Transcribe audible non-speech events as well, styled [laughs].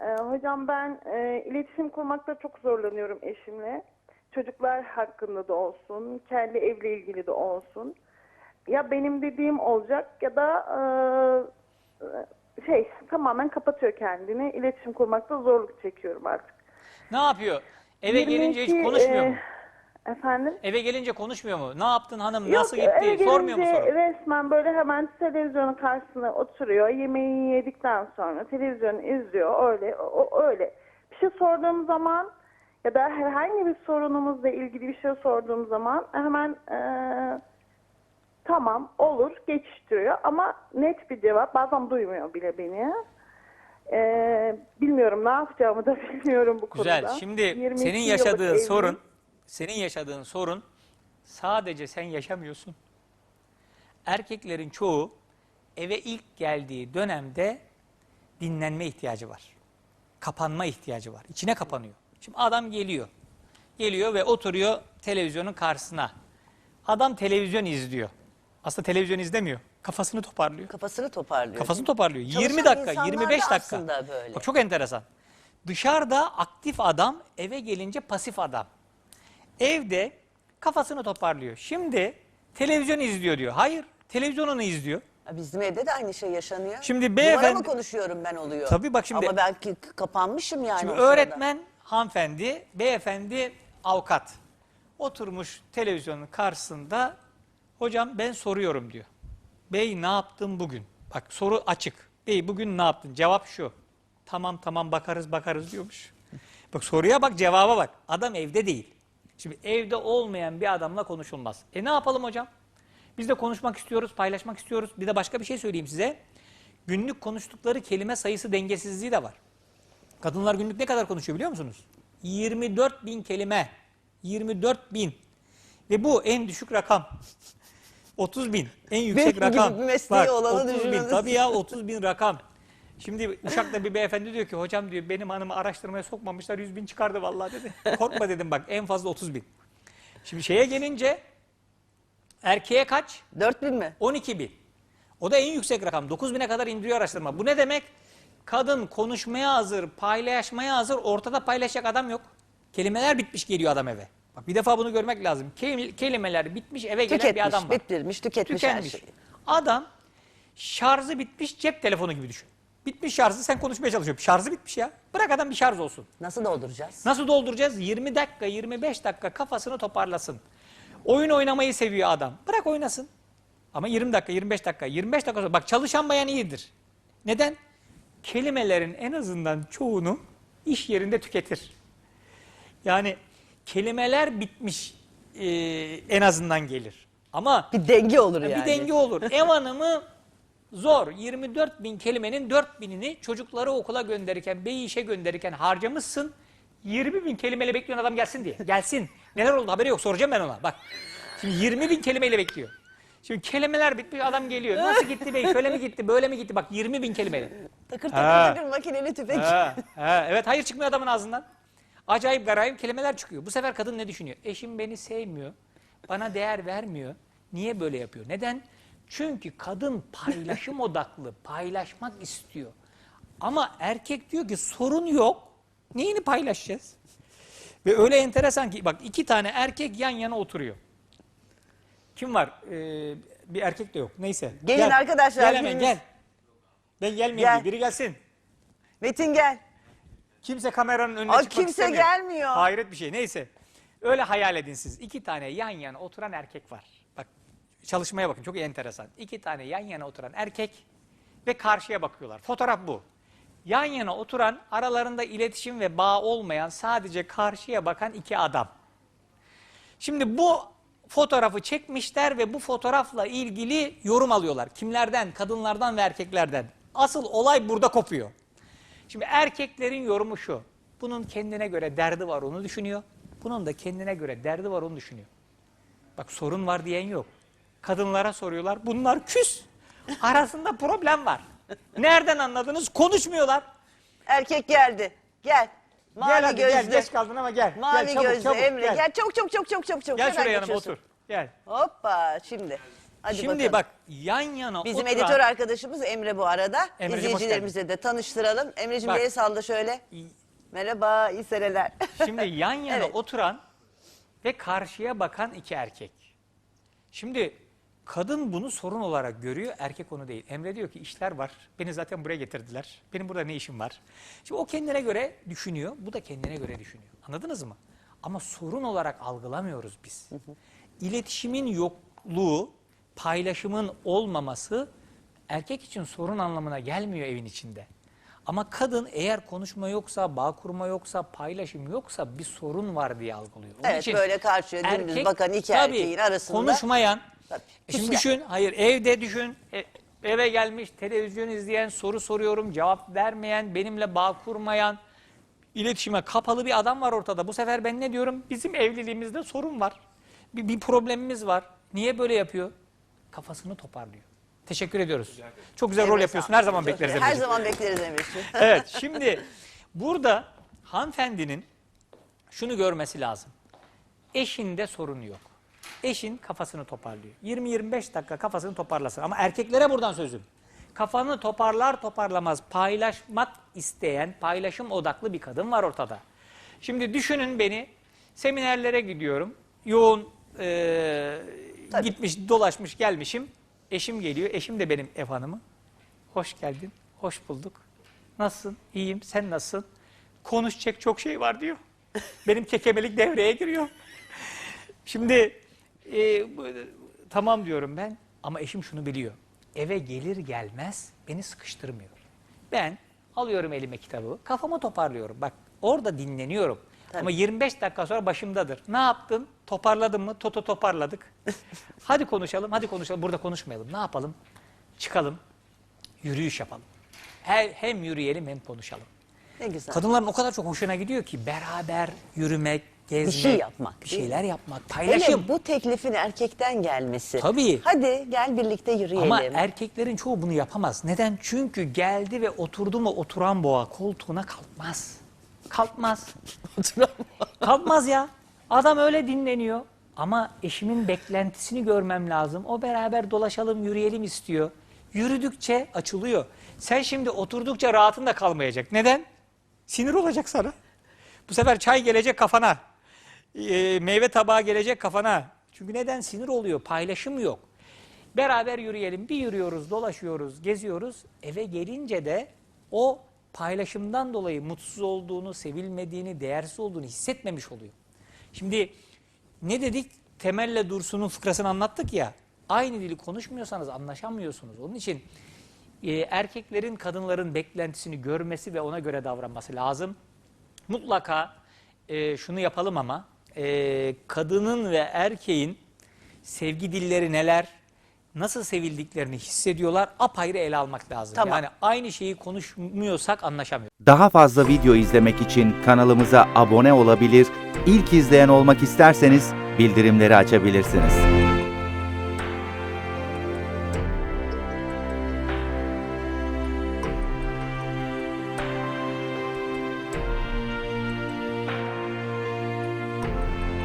Ee, hocam ben e, iletişim kurmakta çok zorlanıyorum eşimle. Çocuklar hakkında da olsun, kendi evle ilgili de olsun. Ya benim dediğim olacak ya da e, şey tamamen kapatıyor kendini. İletişim kurmakta zorluk çekiyorum artık. Ne yapıyor? Eve 22, gelince hiç konuşmuyor e, mu? Efendim? Eve gelince konuşmuyor mu? Ne yaptın hanım? Yok, Nasıl eve gitti? Sormuyor mu gelince soru? resmen böyle hemen televizyonun karşısına oturuyor. Yemeğini yedikten sonra televizyonu izliyor. Öyle o, öyle. Bir şey sorduğum zaman ya da herhangi bir sorunumuzla ilgili bir şey sorduğum zaman hemen eee, tamam olur geçiştiriyor ama net bir cevap bazen duymuyor bile beni. Eee, bilmiyorum ne yapacağımı da [laughs] bilmiyorum bu Güzel. konuda. Şimdi 22 senin yıllık yaşadığın evliyim. sorun, senin yaşadığın sorun sadece sen yaşamıyorsun. Erkeklerin çoğu eve ilk geldiği dönemde dinlenme ihtiyacı var. Kapanma ihtiyacı var. İçine kapanıyor. Şimdi adam geliyor. Geliyor ve oturuyor televizyonun karşısına. Adam televizyon izliyor. Aslında televizyon izlemiyor. Kafasını toparlıyor. Kafasını toparlıyor. Kafasını toparlıyor. Çalışan 20 dakika, insanlar 25 da dakika. böyle. Bak çok enteresan. Dışarıda aktif adam, eve gelince pasif adam. Evde kafasını toparlıyor. Şimdi televizyon izliyor diyor. Hayır, televizyonunu izliyor. Bizim evde de aynı şey yaşanıyor. Şimdi Duvara beyefendi- mı konuşuyorum ben oluyor? Tabii bak şimdi- Ama belki kapanmışım yani Şimdi o sırada. öğretmen hanımefendi, beyefendi avukat. Oturmuş televizyonun karşısında hocam ben soruyorum diyor. Bey ne yaptın bugün? Bak soru açık. Bey bugün ne yaptın? Cevap şu. Tamam tamam bakarız bakarız diyormuş. Bak soruya bak cevaba bak. Adam evde değil. Şimdi evde olmayan bir adamla konuşulmaz. E ne yapalım hocam? Biz de konuşmak istiyoruz, paylaşmak istiyoruz. Bir de başka bir şey söyleyeyim size. Günlük konuştukları kelime sayısı dengesizliği de var. Kadınlar günlük ne kadar konuşuyor biliyor musunuz? 24 bin kelime. 24 bin. Ve bu en düşük rakam. [laughs] 30 bin. En yüksek Benim rakam. gibi bir mesleği olanı 30 bin. düşünün. Tabii ya 30 bin rakam. Şimdi Uşak'ta bir beyefendi diyor ki hocam diyor benim hanımı araştırmaya sokmamışlar 100 bin çıkardı vallahi dedi. Korkma dedim bak en fazla 30 bin. Şimdi şeye gelince erkeğe kaç? 4000 mi? 12 bin. O da en yüksek rakam. 9 bine kadar indiriyor araştırma. Bu ne demek? Kadın konuşmaya hazır, paylaşmaya hazır, ortada paylaşacak adam yok. Kelimeler bitmiş geliyor adam eve. Bak bir defa bunu görmek lazım. Kelim- Kelimeler bitmiş eve gelen bir adam var. bitirmiş, tüketmiş her Tükenmiş. şeyi. Adam şarjı bitmiş cep telefonu gibi düşün. Bitmiş şarjı sen konuşmaya çalışıyorsun. Şarjı bitmiş ya. Bırak adam bir şarj olsun. Nasıl dolduracağız? Nasıl dolduracağız? 20 dakika, 25 dakika kafasını toparlasın. Oyun oynamayı seviyor adam. Bırak oynasın. Ama 20 dakika, 25 dakika, 25 dakika sonra bak çalışan bayan iyidir. Neden? Kelimelerin en azından çoğunu iş yerinde tüketir. Yani kelimeler bitmiş e, en azından gelir. Ama Bir denge olur bir yani. denge olur. [laughs] Ev hanımı zor. 24 bin kelimenin 4 binini çocukları okula gönderirken, beyi işe gönderirken harcamışsın. 20 bin kelimeyle bekliyorsun adam gelsin diye. Gelsin. Neler oldu haberi yok soracağım ben ona. Bak. Şimdi 20 bin kelimeyle bekliyor. Şimdi kelimeler bitmiş adam geliyor. Nasıl gitti bey? Şöyle mi gitti? Böyle mi gitti? Bak 20 bin kelimeyle. Takır Ha. takır takır makineli tüfek. Ha, ha, evet hayır çıkmıyor adamın ağzından. Acayip garayip kelimeler çıkıyor. Bu sefer kadın ne düşünüyor? Eşim beni sevmiyor. Bana değer vermiyor. Niye böyle yapıyor? Neden? Çünkü kadın paylaşım [laughs] odaklı. Paylaşmak istiyor. Ama erkek diyor ki sorun yok. Neyini paylaşacağız? Ve öyle enteresan ki bak iki tane erkek yan yana oturuyor. Kim var? Ee, bir erkek de yok. Neyse. Gelin arkadaşlar, Gel hemen gel. Ben gelmeyeyim Gel. Biri gelsin. Metin gel. Kimse kameranın önüne Aa, çıkmak kimse istemiyor. gelmiyor. Hayret bir şey. Neyse. Öyle hayal edin siz. İki tane yan yana oturan erkek var. Bak çalışmaya bakın çok enteresan. İki tane yan yana oturan erkek ve karşıya bakıyorlar. Fotoğraf bu. Yan yana oturan aralarında iletişim ve bağ olmayan sadece karşıya bakan iki adam. Şimdi bu fotoğrafı çekmişler ve bu fotoğrafla ilgili yorum alıyorlar. Kimlerden? Kadınlardan ve erkeklerden. Asıl olay burada kopuyor. Şimdi erkeklerin yorumu şu. Bunun kendine göre derdi var onu düşünüyor. Bunun da kendine göre derdi var onu düşünüyor. Bak sorun var diyen yok. Kadınlara soruyorlar. Bunlar küs. Arasında problem var. Nereden anladınız? Konuşmuyorlar. Erkek geldi. Gel. Mavi gel hadi gözlü. gel. Geç kaldın ama gel. Mavi gel, çabuk, gözlü çabuk, Emre. Gel, Gel. Çok çok çok çok çok çok. Gel şuraya yanıma otur. Gel. Hoppa şimdi. Hadi Şimdi bakalım. bak yan yana Bizim oturan... editör arkadaşımız Emre bu arada. Emre'cim, hoş İzleyicilerimize de tanıştıralım. Emre'cim Bak. el salla şöyle. Merhaba, iyi seneler. [laughs] Şimdi yan yana Evet. oturan ve karşıya bakan iki erkek. Şimdi kadın bunu sorun olarak görüyor, erkek onu değil. Emre diyor ki işler var, beni zaten buraya getirdiler. Benim burada ne işim var? Şimdi o kendine göre düşünüyor, bu da kendine göre düşünüyor. Anladınız mı? Ama sorun olarak algılamıyoruz biz. İletişimin yokluğu, paylaşımın olmaması erkek için sorun anlamına gelmiyor evin içinde. Ama kadın eğer konuşma yoksa, bağ kurma yoksa, paylaşım yoksa bir sorun var diye algılıyor. Onun Evet, böyle karşıya dümdüz bakan iki tabii, erkeğin arasında- konuşmayan, Tabii, E şimdi düşün, hayır evde düşün, e- eve gelmiş televizyon izleyen, soru soruyorum, cevap vermeyen, benimle bağ kurmayan, iletişime kapalı bir adam var ortada. Bu sefer ben ne diyorum? Bizim evliliğimizde sorun var. Bir, bir problemimiz var. Niye böyle yapıyor? Kafasını toparlıyor. Teşekkür ediyoruz. Çok güzel rol Emre, yapıyorsun. Her zaman bekleriz. Her Emre'ciğim. zaman bekleriz Emre'ciğim. [laughs] Evet şimdi burada hanımefendinin şunu görmesi lazım. Eşinde sorun yok. Eşin kafasını toparlıyor. 20-25 dakika kafasını toparlasın. Ama erkeklere buradan sözüm. Kafanı toparlar toparlamaz paylaşmak isteyen, paylaşım odaklı bir kadın var ortada. Şimdi düşünün beni, seminerlere gidiyorum. Yoğun Tabii. gitmiş, dolaşmış, gelmişim. Eşim geliyor. Eşim de benim ev hanımı. Hoş geldin, hoş bulduk. Nasılsın? İyiyim, sen nasılsın? Konuşacak çok şey var diyor. Benim kekemelik devreye giriyor. Şimdi e, bu- tamam diyorum ben ama eşim şunu biliyor. Eve gelir gelmez beni sıkıştırmıyor. Ben alıyorum elime kitabı, kafamı toparlıyorum. Bak orada dinleniyorum. Tabii. Ama 25 dakika sonra başımdadır. Ne yaptın? Toparladın mı? Toto toparladık. [laughs] hadi konuşalım, hadi konuşalım. Burada konuşmayalım. Ne yapalım? Çıkalım, yürüyüş yapalım. Her, hem yürüyelim hem konuşalım. Ne güzel. Kadınların o kadar çok hoşuna gidiyor ki beraber yürümek, gezmek, şey yapmak, bir şeyler yapmak, paylaşım. Hele bu teklifin erkekten gelmesi. Tabii. Hadi gel birlikte yürüyelim. Ama erkeklerin çoğu bunu yapamaz. Neden? Çünkü geldi ve oturdu mu oturan boğa koltuğuna kalkmaz. Kalkmaz. [laughs] kalkmaz ya. Adam öyle dinleniyor. Ama eşimin beklentisini görmem lazım. O beraber dolaşalım, yürüyelim istiyor. Yürüdükçe açılıyor. Sen şimdi oturdukça rahatın da kalmayacak. Neden? Sinir olacak sana. Bu sefer çay gelecek kafana. Ee, meyve tabağı gelecek kafana. Çünkü neden? Sinir oluyor. Paylaşım yok. Beraber yürüyelim. Bir yürüyoruz, dolaşıyoruz, geziyoruz. Eve gelince de o paylaşımdan dolayı mutsuz olduğunu, sevilmediğini, değersiz olduğunu hissetmemiş oluyor. Şimdi ne dedik? Temelle Dursun'un fıkrasını anlattık ya. Aynı dili konuşmuyorsanız anlaşamıyorsunuz. Onun için e, erkeklerin kadınların beklentisini görmesi ve ona göre davranması lazım. Mutlaka e, şunu yapalım ama e, kadının ve erkeğin sevgi dilleri neler, nasıl sevildiklerini hissediyorlar apayrı ele almak lazım. Tamam. Yani aynı şeyi konuşmuyorsak anlaşamıyoruz. Daha fazla video izlemek için kanalımıza abone olabilir, ilk izleyen olmak isterseniz bildirimleri açabilirsiniz.